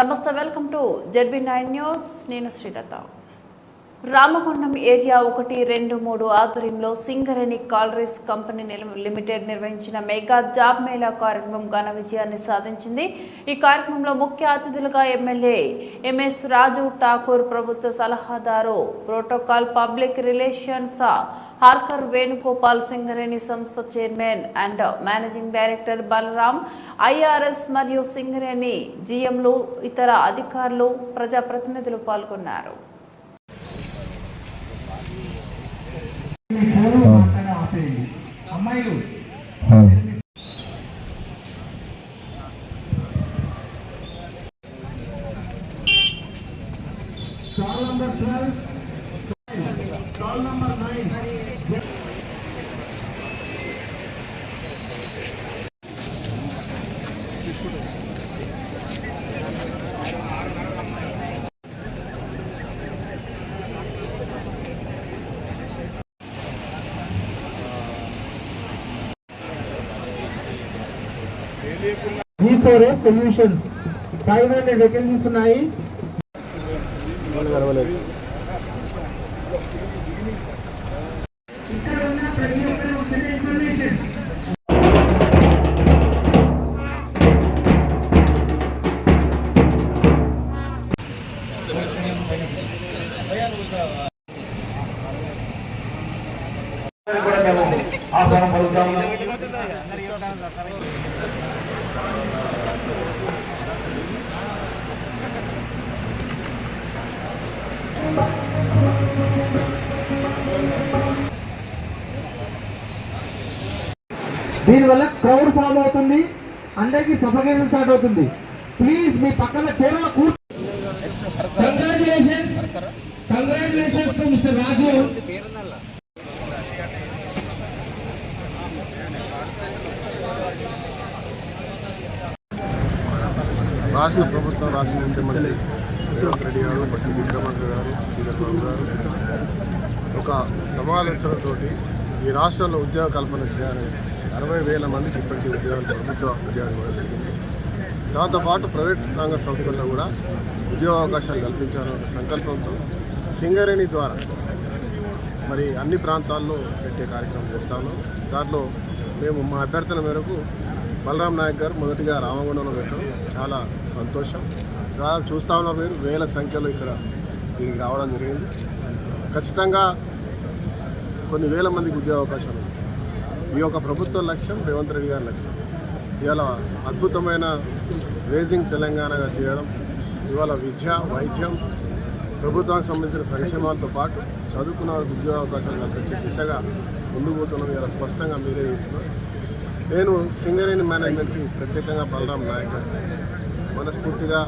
నమస్తే welcome to ZB nine news నేను Srilatha. Ramagundam area ఒకటి రెండు మూడు ఆధ్వర్యంలో సింగరేణి కాలరీస్ కంపెనీ లిమిటెడ్ నిర్వహించిన మెగా జాబ్ మేళా కార్యక్రమం ఘన విజయాన్ని సాధించింది. ఈ కార్యక్రమంలో ముఖ్య అతిథులుగా ఎమ్మెల్యే ఎంఎస్ రాజు ఠాకూర్ ప్రభుత్వ సలహాదారు protocol public relations Harkar Venugopal Singareni సంస్థ chairman and managing director Balaram IRS మరియు సింగరేణి జీఎంలు ఇతర అధికారులు ప్రజాప్రతినిధులు పాల్గొన్నారు. అమ్మాయిలు stall number twelve stall number nine G four S solutions five hundred vacancies ఉన్నాయి. మేము ఉన్న ప్రతి ఒక్కరు ఆహ్వానం పలుకుతాము దీనివల్ల క్రౌడ్ ఫామ్ అవుతుంది. అందరికీ సఫకేషన్ స్టార్ట్ అవుతుంది. ప్లీజ్ మీ పక్కన చీరలో కూర్చో congratulation congratulations to mister Raju రాష్ట్ర ప్రభుత్వం రాష్ట్ర ముఖ్యమంత్రి రేవంత్ రెడ్డి గారు బట్టి విక్రమార్క గారు శ్రీధర్ గారు ఒక సమాలోచనతో ఈ రాష్ట్రంలో ఉద్యోగ కల్పన చేయాలని అరవై వేల మందికి ఇప్పటికీ ఉద్యోగాలు ప్రభుత్వ ఉద్యోగాలు కూడా జరిగింది. దాంతోపాటు ప్రైవేట్ రంగ సంస్థల్లో కూడా ఉద్యోగ అవకాశాలు కల్పించాలనే సంకల్పంతో సింగరేణి ద్వారా మరి అన్ని ప్రాంతాల్లో పెట్టే కార్యక్రమం చేస్తాను దాంట్లో మేము మా అభ్యర్థన మేరకు బలరాం నాయక్ గారు మొదటిగా రామగుండంలో పెట్టడం చాలా సంతోషం. దాదాపు చూస్తా ఉన్నారు మీరు వేల సంఖ్యలో ఇక్కడ దీనికి రావడం జరిగింది. ఖచ్చితంగా కొన్ని వేల మందికి ఉద్యోగ అవకాశాలు వస్తాయి. ఈ యొక్క ప్రభుత్వ లక్ష్యం రేవంత్ రెడ్డి గారి లక్ష్యం. ఇవాళ అద్భుతమైన రేజింగ్ తెలంగాణగా చేయడం ఇవాళ విద్య వైద్యం ప్రభుత్వానికి సంబంధించిన సంక్షేమాలతో పాటు చదువుకున్న వారికి ఉద్యోగ అవకాశాలు కల్పించే దిశగా ముందుకు పోతున్నాం ఇలా స్పష్టంగా మీరే చూస్తున్నారు. నేను సింగరేణి మేనేజ్మెంట్కి ప్రత్యేకంగా బలరాం నాయక్ మనస్ఫూర్తిగా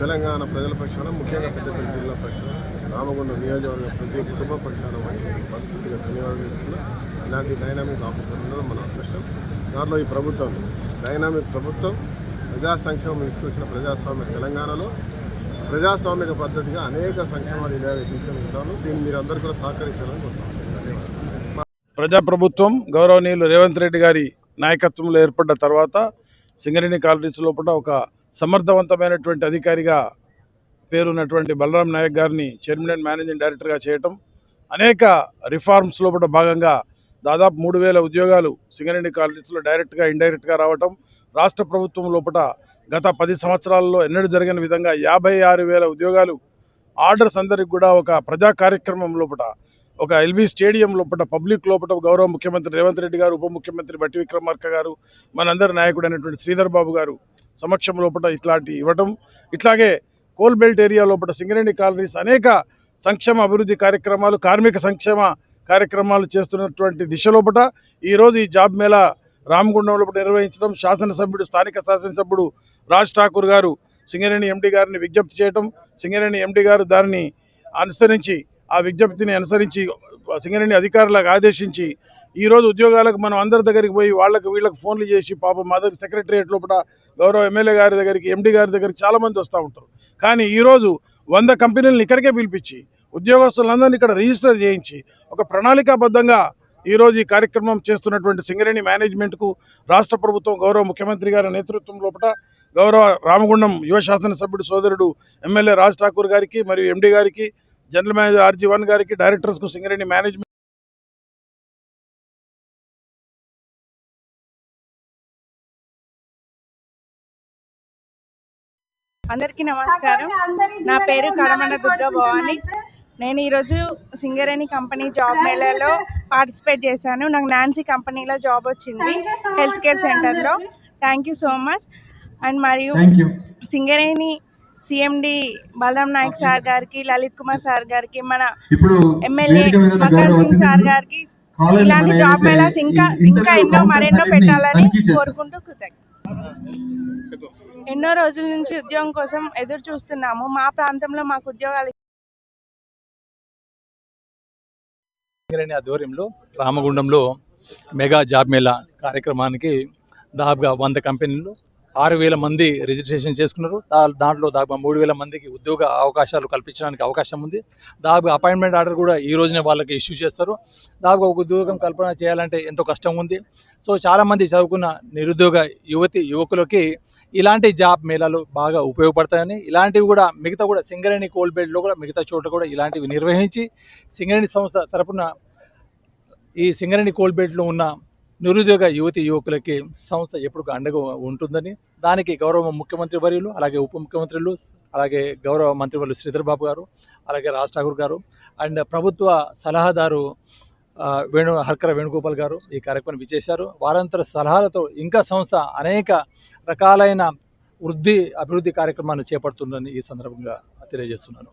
తెలంగాణ ప్రజల పక్షాన ముఖ్యంగా పెద్దపల్లి జిల్లా పక్షాన రామగుండం నియోజకవర్గ ప్రతి కుటుంబ పక్షాన వారికి మనస్ఫూర్తిగా ధన్యవాదాలు చెప్తున్నా. ఇలాంటి డైనామిక్ ఆఫీసర్ ఉండడం మన అదృష్టం. దాంట్లో ఈ ప్రభుత్వం డైనామిక్ ప్రభుత్వం ప్రజా సంక్షేమం తీసుకొచ్చిన ప్రజాస్వామ్య తెలంగాణలో ప్రజాస్వామిక పద్ధతిగా అనేక సంక్షేమాలు ఇలాగే తీసుకొని ఉంటాను దీన్ని మీరు అందరూ కూడా సహకరించాలని కోరుతాను ధన్యవాదాలు. ప్రజాప్రభుత్వం గౌరవనీయులు రేవంత్ రెడ్డి గారి నాయకత్వంలో ఏర్పడ్డ తర్వాత సింగరేణి కాలనీస్ లోపల ఒక సమర్థవంతమైనటువంటి అధికారిగా పేరున్నటువంటి బలరాం నాయక్ గారిని చైర్మన్ అండ్ మేనేజింగ్ డైరెక్టర్గా చేయటం అనేక రిఫార్మ్స్ లోపల భాగంగా దాదాపు మూడు వేల ఉద్యోగాలు సింగరేణి కాలనీస్లో డైరెక్ట్గా ఇండైరెక్ట్గా రావటం రాష్ట్ర ప్రభుత్వం లోపల గత పది సంవత్సరాల్లో ఎన్నడూ జరిగిన విధంగా యాభై ఆరు వేల ఉద్యోగాలు ఆర్డర్స్ అందరికి కూడా ఒక ప్రజా కార్యక్రమం లోపల ఒక ఎల్బీ స్టేడియం లోపల పబ్లిక్ లోపల గౌరవ ముఖ్యమంత్రి రేవంత్ రెడ్డి గారు ఉప ముఖ్యమంత్రి బట్టి విక్రమార్క గారు మనందరి నాయకుడు అయినటువంటి శ్రీధర్ బాబు గారు సమక్షం లోపల ఇట్లాంటి ఇవ్వటం. ఇట్లాగే కోల్ బెల్ట్ ఏరియా లోపల సింగరేణి కాలనీస్ అనేక సంక్షేమ అభివృద్ధి కార్యక్రమాలు కార్మిక సంక్షేమ కార్యక్రమాలు చేస్తున్నటువంటి దిశలోపట ఈరోజు ఈ జాబ్ మేళా రామగుండం లోపల నిర్వహించడం. శాసనసభ్యుడు స్థానిక శాసనసభ్యుడు రాజ్ ఠాకూర్ గారు సింగరేణి ఎండి గారిని విజ్ఞప్తి చేయటం. సింగరేణి ఎండి గారు దానిని అనుసరించి ఆ విజ్ఞప్తిని అనుసరించి సింగరేణి అధికారులకు ఆదేశించి ఈరోజు ఉద్యోగాలకు మనం అందరి దగ్గరికి పోయి వాళ్ళకి వీళ్ళకి ఫోన్లు చేసి పాపం మా దగ్గర సెక్రటరియట్ లోపల గౌరవ ఎమ్మెల్యే గారి దగ్గరికి ఎండి గారి దగ్గరికి చాలామంది వస్తూ ఉంటారు. కానీ ఈరోజు వంద కంపెనీలను ఇక్కడికే పిలిపించి ఉద్యోగస్తులందరినీ ఇక్కడ రిజిస్టర్ చేయించి ఒక ప్రణాళికాబద్ధంగా ఈరోజు ఈ కార్యక్రమం చేస్తున్నటువంటి సింగరేణి మేనేజ్మెంట్కు రాష్ట్ర ప్రభుత్వం గౌరవ ముఖ్యమంత్రి గారి నేతృత్వం లోపల గౌరవ రామగుండం యువ శాసనసభ్యుడు సోదరుడు ఎమ్మెల్యే రాజ్ ఠాకూర్ గారికి మరియు ఎండి గారికి జనరల్ మేనేజర్ ఆర్జీ వన్ గారికి డైరెక్టర్స్కు సింగరేణి మేనేజ్మెంట్ అందరికీ నమస్కారం. నా పేరు కడమండ దుర్గా భవాని. నేను ఈరోజు సింగరేణి కంపెనీ జాబ్ మేళాలో పార్టిసిపేట్ చేశాను. నాకు నాన్సీ కంపెనీలో జాబ్ వచ్చింది హెల్త్ కేర్ సెంటర్లో. Thank you so much and మరియు సింగరేణి సిఎండి బలరాం నాయక్ సార్ గారికి లలిత్ కుమార్ సార్ గారికి మన ఇప్పుడు ఎమ్మెల్యే గౌరవ సింగ్ సార్ గారికి ఇలాంటి జాబ్ మేళాస్ ఇంకా ఇంకా ఎన్నో మరెన్నో పెట్టాలని. కోరుకుంటూ కృతజ్ఞత ఎన్నో రోజుల నుంచి ఉద్యోగం కోసం ఎదురు చూస్తున్నాము. మా ప్రాంతంలో మాకు ఉద్యోగాలు ఆధ్వర్యంలో రామగుండంలో మెగా జాబ్ మేళా కార్యక్రమానికి దాదాపుగా వంద కంపెనీలు ఆరు వేల మంది రిజిస్ట్రేషన్ చేసుకున్నారు. దాంట్లో దాదాపు మూడు వేల మందికి ఉద్యోగ అవకాశాలు కల్పించడానికి అవకాశం ఉంది. దాదాపు అపాయింట్మెంట్ ఆర్డర్ కూడా ఈ రోజునే వాళ్ళకి ఇష్యూ చేస్తారు. దాదాపు ఒక ఉద్యోగం కల్పన చేయాలంటే ఎంతో కష్టం ఉంది. సో చాలామంది చదువుకున్న నిరుద్యోగ యువతి యువకులకి ఇలాంటి జాబ్ మేళాలు బాగా ఉపయోగపడతాయని ఇలాంటివి కూడా మిగతా కూడా సింగరేణి కోల్బెడ్లో కూడా మిగతా చోట్ల కూడా ఇలాంటివి నిర్వహించి సింగరేణి సంస్థ తరపున ఈ సింగరేణి కోల్బెడ్లో ఉన్న నిరుద్యోగ యువతి యువకులకి సంస్థ ఎప్పుడు అండగా ఉంటుందని దానికి గౌరవ ముఖ్యమంత్రి వర్యులు అలాగే ఉప ముఖ్యమంత్రులు అలాగే గౌరవ మంత్రివర్యులు శ్రీధర్ బాబు గారు అలాగే రాజ్ ఠాకూర్ గారు అండ్ ప్రభుత్వ సలహాదారు వేణు హర్కర వేణుగోపాల్ గారు ఈ కార్యక్రమం విచ్చేశారు. వారంతర సలహాలతో ఇంకా సంస్థ అనేక రకాలైన వృద్ధి అభివృద్ధి కార్యక్రమాన్ని చేపడుతుందని ఈ సందర్భంగా తెలియజేస్తున్నాను.